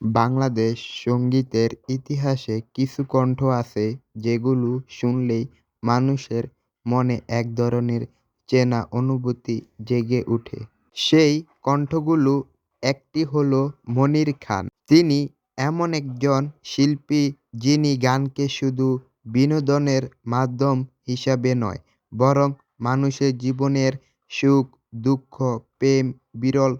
বাংলাদেশ সঙ্গীতের ইতিহাসে কিছু কণ্ঠ আছে যেগুলো শুনলেই মানুষের মনে এক ধরনের চেনা অনুভূতি জেগে ওঠে। সেই কণ্ঠগুলো একটি হলো মনির খান। তিনি এমন একজন শিল্পী যিনি গানকে শুধু বিনোদনের মাধ্যম হিসাবে নয়, বরং মানুষের জীবনের সুখ, দুঃখ, প্রেম, বিরহ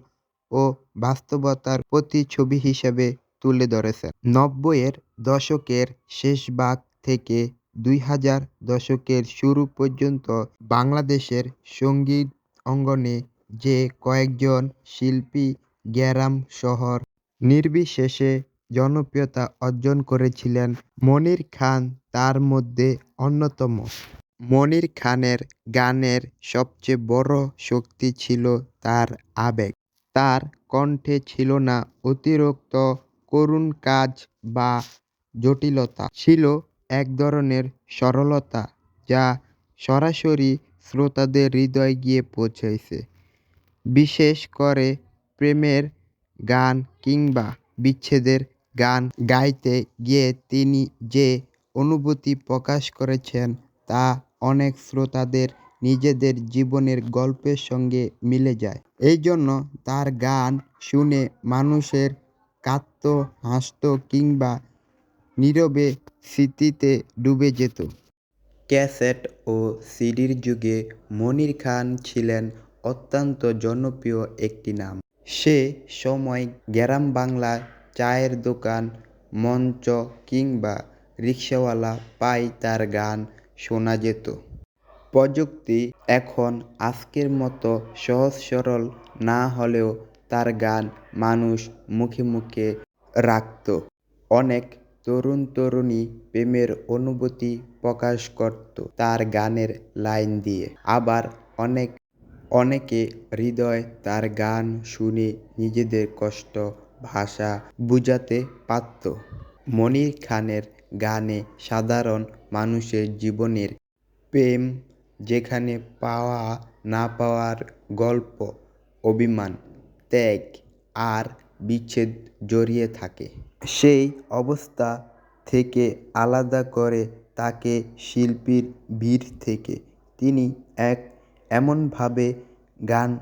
ও বাস্তবতার প্রতিচ্ছবি হিসেবে তুলে ধরেছেন। নব্বইয়ের দশকের শেষভাগ থেকে দুই হাজার দশকের শুরু পর্যন্ত বাংলাদেশের সংগীত অঙ্গনে যে কয়েকজন শিল্পী গ্রাম শহর নির্বিশেষে জনপ্রিয়তা অর্জন করেছিলেন, মনির খান তার মধ্যে অন্যতম। মনির খানের গানের সবচেয়ে বড় শক্তি ছিল তার আবেগ। তার কণ্ঠে ছিল না অতিরিক্ত করুণ কাজ বা জটিলতা, ছিল এক ধরনের সরলতা যা সরাসরি শ্রোতাদের হৃদয়ে গিয়ে পৌঁছেছে। বিশেষ করে প্রেমের গান কিংবা বিচ্ছেদের গান গাইতে গিয়ে তিনি যে অনুভূতি প্রকাশ করেছেন, তা অনেক শ্রোতাদের নিজেদের জীবনের গল্পের সঙ্গে মিলে যায়। এজন্য তার গান শুনে মানুষের কাঁদত, হাসত কিংবা নীরবে স্মৃতিতে ডুবে যেত। ক্যাসেট ও সিডির যুগে মনির খান ছিলেন অত্যন্ত জনপ্রিয় একটি নাম। সে সময় গ্রাম বাংলার চায়ের দোকান, মঞ্চ কিংবা রিকশাওয়ালার পাই তার গান শোনা যেত। প্রযুক্তি এখন আজকের মতো সহজ-সরল না হলেও তার গান মানুষ মুখে মুখে রাখত। অনেক তরুণ-তরুণী প্রেমের অনুভূতি প্রকাশ করত তার গানের লাইন দিয়ে। আবার অনেক অনেকে হৃদয়ে তার গান শুনে নিজেদের কষ্ট ভাষা বুঝাতে পারত। মনির খানের গানে সাধারণ মানুষের জীবনের প্রেম, যেখানে পাওয়া না পাওয়ার গল্প, অভিমান, ত্যাগ আর বিচ্ছেদ জড়িয়ে থাকে। সেই অবস্থা থেকে আলাদা করে তাকে শিল্পীর ভিড় থেকে তিনি এক এমনভাবে গান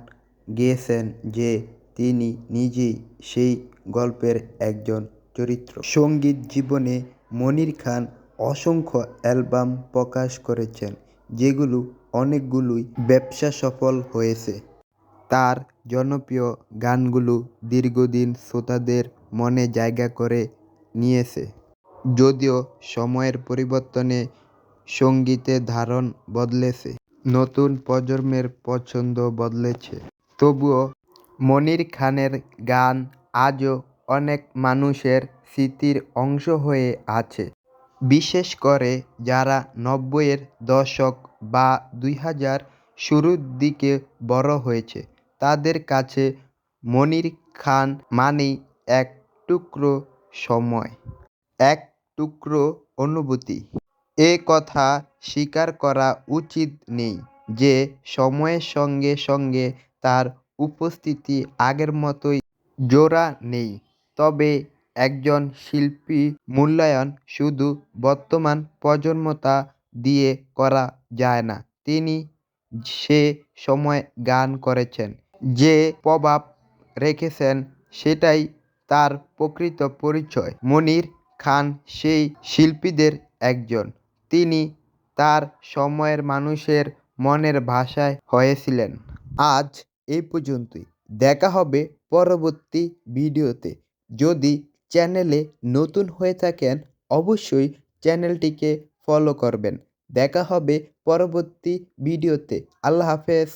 গেয়েছেন যে তিনি নিজেই সেই গল্পের একজন চরিত্র। সংগীত জীবনে মনির খান অসংখ্য অ্যালবাম প্রকাশ করেছেন, যেগুলোর অনেকগুলোই ব্যবসা সফল হয়েছে। তার জনপ্রিয় গানগুলো দীর্ঘদিন শ্রোতাদের মনে জায়গা করে নিয়েছে। যদিও সময়ের পরিবর্তনে সংগীতের ধারণ বদলেছে, নতুন প্রজন্মের পছন্দ বদলেছে, তবুও মনির খানের গান আজও অনেক মানুষের স্মৃতির অংশ হয়ে আছে। বিশেষ করে যারা নব্বইয়ের দশক বা দুই হাজার শুরুর দিকে বড় হয়েছে, তাদের কাছে মনির খান মানেই এক টুকরো সময়, এক টুকরো অনুভূতি। এ কথা স্বীকার করা উচিত নেই যে সময়ের সঙ্গে সঙ্গে তার উপস্থিতি আগের মতোই চওড়া নেই। তবে একজন শিল্পী মূল্যায়ন শুধু বর্তমান প্রজন্মকে দিয়ে করা যায় না। তিনি সে সময় গান করেছেন, যে প্রভাব রেখেছেন, সেটাই তার প্রকৃত পরিচয়। মনির খান সেই শিল্পীদের একজন। তিনি তার সময়ের মানুষের মনের ভাষায় হয়েছিলেন। আজ এই পর্যন্তই। দেখা হবে পরবর্তী ভিডিওতে। যদি চ্যানেলে নতুন হয়ে থাকেন, অবশ্যই চ্যানেলটিকে ফলো করবেন। দেখা হবে পরবর্তী ভিডিওতে। আল্লাহ হাফেজ।